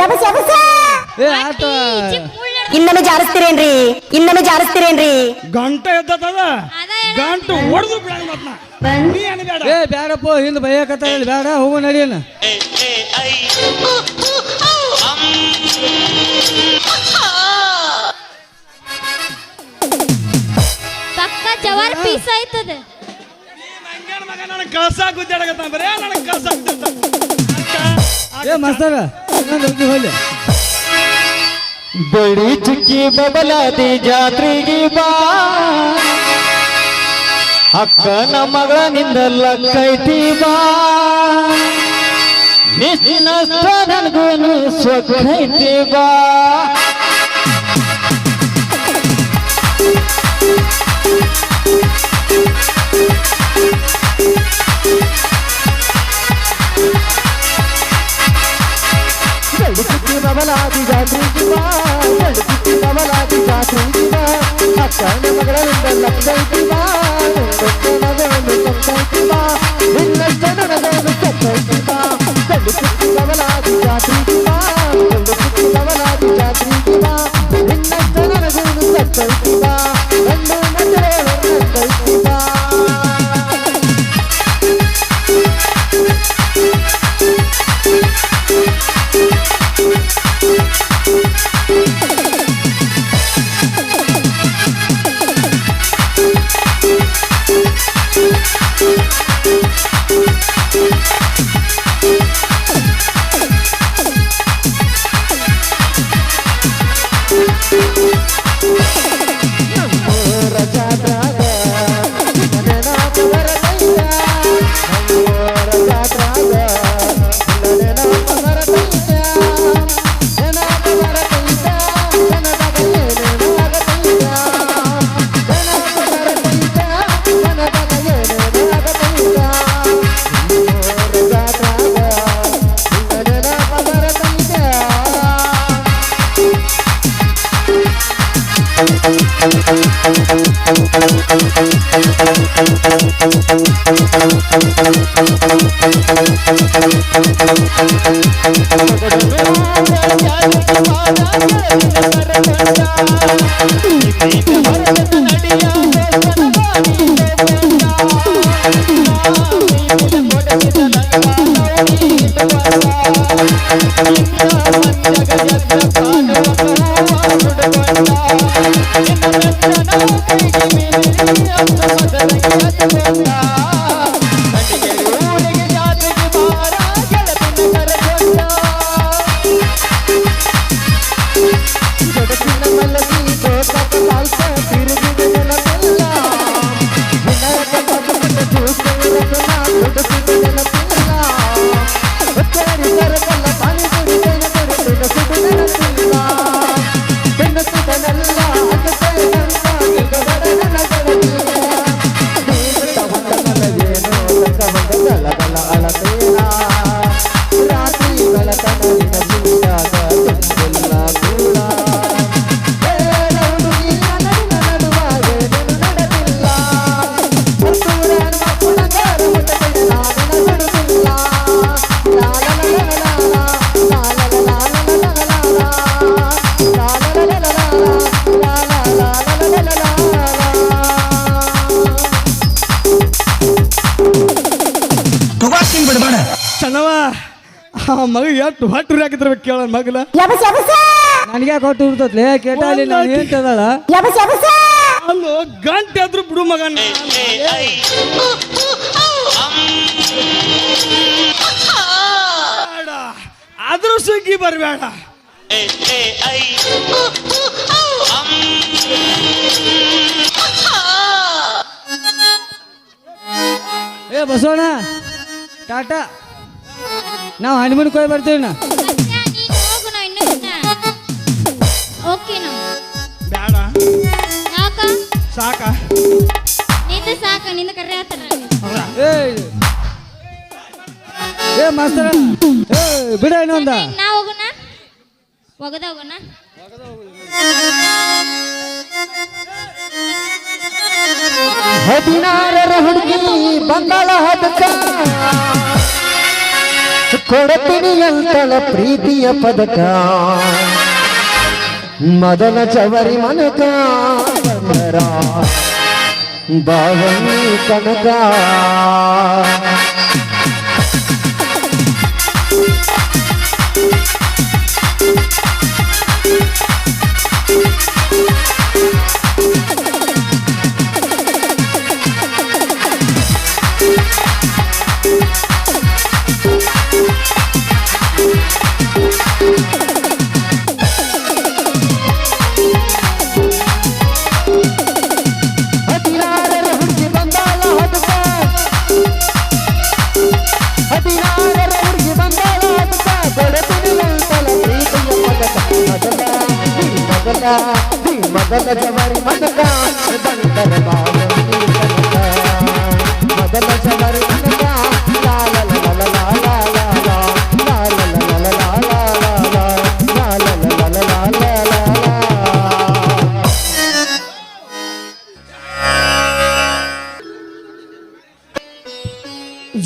ಯಬಸ್ ಯಬಸ ಏ ಆತ. ಇನ್ನೊಮ್ಮೆ ಜಾರಿಸ್ತೀರೇನ್ರಿ? ಇನ್ನೊಮ್ಮೆ ಜಾರಿಸ್ತೀರೇನ್ರಿ? ಗಂಟೆ ಎದ್ದದ ಗಂಟು ಹೊಡೆದು ಏ ಬ್ಯಾಡಪ್ಪ ಹಿಂದೆ ಬೈಯಕತ್ತ ಹೇಳಿ. ಬೇಡ ಹೋಗು ನಡಿಯನ. ಪಕ್ಕ ಜವಾರ್ ಪೀಸ್ ಆಯ್ತದ. ನನಗೆ ಕಳ್ಸಾಕ ಗುದ್ದಾಡಕತ್ತ ಬರೇ ನನಗೆ ಕಳ್ಸಾಕ ಏ ಮಾಸ್ತರ. ಬಡಿ ಚುಕ್ಕಿ ಬಬಲಾದಿ ಜಾತ್ರೆಗೆ ಬಾ. ಅಕ್ಕನ ಮಗಳ ನಿಂದ ಲಕ್ಕೈತಿ ಬಾ. ನಿನ್ನ ನನಗೂ ಸ್ವೈತಿ ಬಾ. ಮಗ ಎಷ್ಟು ಹೊಟ್ಟು ಹಾಕಿದ್ರ ಕೇಳ ಮಗಲ. ಯಬಸ್ ಯಬಸ ನನಗೆ ಕೊಟ್ಟು ಇರ್ತತ್ಲೆ ಕೇಟಾಲಿ ನಾನು ಏನ್ ಕೇಳಲ್ಲ ಯಬಸ್ ಯಬಸ ಅಲ್ಲೋ ಗಂಟೆ ಆದ್ರೂ ಬಿಡು ಮಗ ಬೇಡ. ಆದ್ರೂ ಸುಗ್ಗಿ ಬರಬೇಡ. ಏ ಬಸವಣ್ಣ. ಟಾಟಾ. ನಾವು ಹನುಮನ್ ಕೋಯ್ ಬರ್ತೀವಿ ನಾ. ಸತ್ಯ, ನೀನ್ ಹೋಗು ನಾ ಇನ್ನೂ ಇನ್ನ. ಓಕೆ ನಾ. ಬೇಡ ಯಾಕ? ಸಾಕ. ನಿಂದ ಸಾಕ ನಿಂದ ಕರೆ ಆತರ ಏ ಏ ಮಾಸ್ತರ. ಏ ಬಿಡ ಇನ್ನೊಂದ ನಾ ಹೋಗೋಣ ಒಗದ ಹೋಗೋಣ ಹದಿನಾರರ ಹುಡುಗಿ ಬಂಗಾಳ ಹದಕ ಕೊಡತೀನಿ ಅಂತಳ ಪ್ರೀತಿಯ ಪದಕ. ಮದನ ಚವರಿ ಮನಕ ಬಾವನಿ ಕನಕ.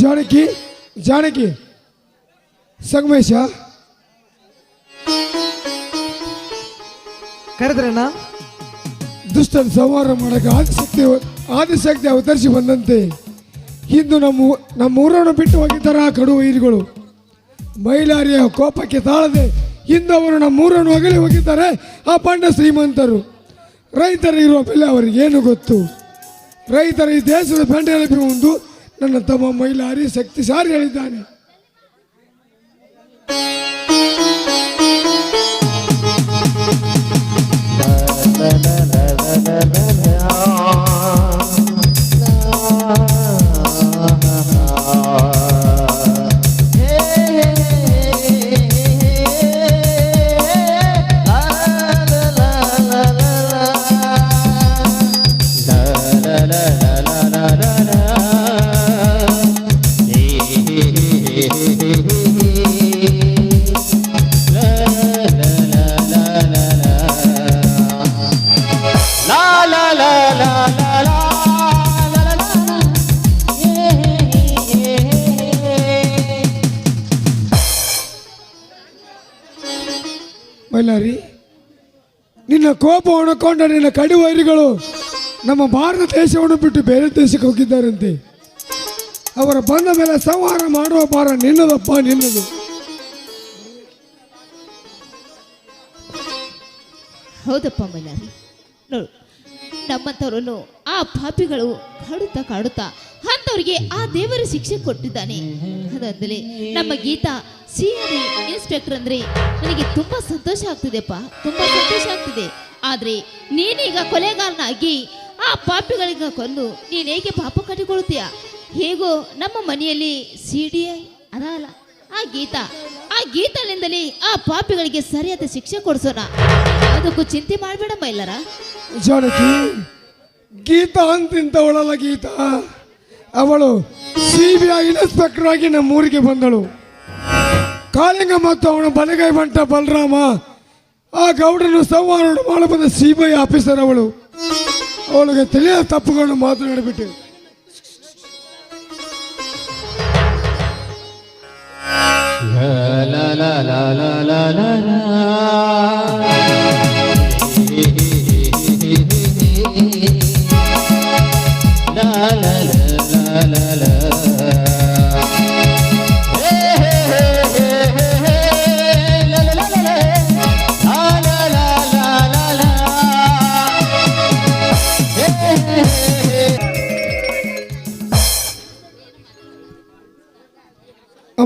जानकी जानकी संगमेशा ಕರೆದ್ರಣ್ಣ ದುಷ್ಟನ ಸಂಹಾರ ಮಾಡಕ್ಕೆ ಆದಿಶಕ್ತಿ ಆದಿಶಕ್ತಿ ಅವತರಿಸಿ ಬಂದಂತೆ. ಇಂದು ನಮ್ಮ ನಮ್ಮ ಊರನ್ನು ಬಿಟ್ಟು ಹೋಗಿದ್ದಾರೆ ಆ ಕಡು ವೈರಿಗಳು. ಮೈಲಾರಿಯ ಕೋಪಕ್ಕೆ ತಾಳದೆ ಇಂದು ಅವರು ನಮ್ಮ ಊರನ್ನು ಅಗಲಿ ಹೋಗಿದ್ದಾರೆ. ಆ ಪಂಡ ಶ್ರೀಮಂತರು. ರೈತರಿರುವ ಬೆಲೆ ಅವರಿಗೇನು ಗೊತ್ತು? ರೈತರ ಈ ದೇಶದ ಬೆಂಡೆಲಪಿ ಒಂದು ನನ್ನ ತಮ್ಮ ಮೈಲಾರಿ ಶಕ್ತಿಶಾಲಿ ಹೇಳಿದ್ದಾನೆ ನಿನ್ನ ಕೋಪ ಒಣಕೊಂಡ ನಿನ್ನ ಕಡಿ ವೈರಿಗಳು ನಮ್ಮ ಭಾರತ ದೇಶವನ್ನು ಬಿಟ್ಟು ಬೇರೆ ದೇಶಕ್ಕೆ ಹೋಗಿದ್ದಾರಂತೆ. ಅವರ ಬಂದ ಮೇಲೆ ಸಂಹಾರ ಮಾಡುವ ಭಾರ ನಿನ್ನದಪ್ಪ, ನಿನ್ನದು. ಹೌದಪ್ಪ ಮೈಲಾರಿ ನೋಡು, ನಮ್ಮಂಥವ್ರನ್ನು ಆ ಪಾಪಿಗಳು ಕಾಡುತ್ತಾ ಕಾಡುತ್ತಾ ಅಂಥವ್ರಿಗೆ ಆ ದೇವರು ಶಿಕ್ಷೆ ಕೊಟ್ಟಿದ್ದಾನೆ. ಅದಾದ್ಮೇಲೆ ನಮ್ಮ ಗೀತಾ ಸಿ ಇನ್ಸ್ಪೆಕ್ಟರ್ ಅಂದ್ರೆ ನನಗೆ ತುಂಬಾ ಸಂತೋಷ ಆಗ್ತಿದೆಪ್ಪ. ತುಂಬಾ ಸಂತೋಷ ಆಗ್ತಿದೆ. ಆದ್ರೆ ನೀನೀಗ ಕೊಲೆಗಾರನಾಗಿ ಆ ಪಾಪಿಗಳಿಗ ಕೊಂದು ನೀನ್ ಹೇಗೆ ಪಾಪ ಕಟ್ಟಿಕೊಳ್ತೀಯ ಹೇಗೋ ನಮ್ಮ ಮನೆಯಲ್ಲಿ ಸಿ ಡಿ ಐ ಅದಲ್ಲ ಆ ಗೀತಾ, ಆ ಗೀತಲಿಂದಲೇ ಆ ಪಾಪಿಗಳಿಗೆ ಸರಿಯಾದ ಶಿಕ್ಷೆ ಕೊಡಿಸೋಣ. ಅದಕ್ಕೂ ಚಿಂತೆ ಮಾಡಬೇಡಮ್ಮ ಎಲ್ಲರ. ಜಾನಕಿ, ಗೀತಾ ಅಂತಿಂತವಳಲ್ಲ ಗೀತಾ? ಅವಳು ಸಿ ಬಿ ಐ ಇನ್ಸ್ಪೆಕ್ಟರ್ ಆಗಿ ನಮ್ಮ ಊರಿಗೆ ಬಂದಳು ಕಾಳಿಂಗ ಮತ್ತು ಅವನ ಬಲಗೈ ಬಂಟ ಬಲರಾಮ ಆ ಗೌಡನು ಸಂಹಾರ ಮಾಡ ಬಂದ ಸಿ ಬಿ ಐ ಆಫೀಸರ್ ಅವಳು ಅವಳಿಗೆ ತಿಳಿಯದ ತಪ್ಪುಗಳನ್ನು ಮಾತನಾಡಿಬಿಟ್ಟೆ La la la la la la la.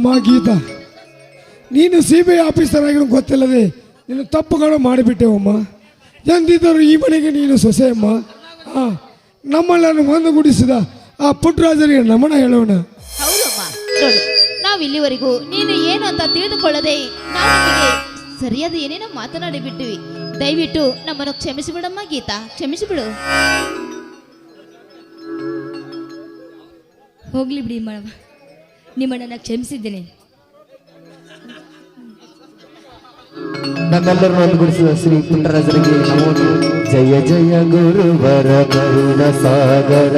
ಅಮ್ಮ ಗೀತಾ ನೀನು ಸಿ ಬಿ ಐ ಆಫೀಸರ್ ಆಗಿರೋ ಗೊತ್ತಿಲ್ಲದೆ ನೀನು ತಪ್ಪುಗಳು ಮಾಡಿಬಿಟ್ಟೆವಮ್ಮ ಎಂದಿದ್ದರು ಈ ಮನೆಗೆ ನೀನು ಸೊಸೆಯಮ್ಮ ಹಾಂ ನಮ್ಮಲ್ಲನ್ನು ಒಂದುಗೂಡಿಸಿದ ಆ ಪುಟ್ಟರಾಜರಿಗೆ ನಮನ ಹೇಳೋಣ. ಹೌದಮ್ಮ. ನೋಡು ನಾವು ಇಲ್ಲಿವರೆಗೂ ನೀನು ಏನು ಅಂತ ತಿಳಿದುಕೊಳ್ಳದೆ ನಾವು ನಿಮಗೆ ಸರಿಯಾದ ಏನೇನೋ ಮಾತನಾಡಿ ಬಿಟ್ಟಿವಿ ದಯವಿಟ್ಟು ನಮ್ಮನ್ನು ಕ್ಷಮಿಸಿಬಿಡಮ್ಮ ಗೀತಾ. ಕ್ಷಮಿಸಿಬಿಡು. ಹೋಗ್ಲಿ ಬಿಡಿ ಮಾಡವ ನಿಮ್ಮನ್ನ ಕ್ಷಮಿಸಿದ್ದೇನೆ. ನಮ್ಮೆಲ್ಲರನ್ನು ಒಂದುಗೂಡಿಸಿದ ಶ್ರೀ ಪುಟ್ಟರಾಜರಿಗೆ ನಮೋ ಜಯ ಜಯ ಗುರುವರ ಕರುಣ ಸಾಗರ.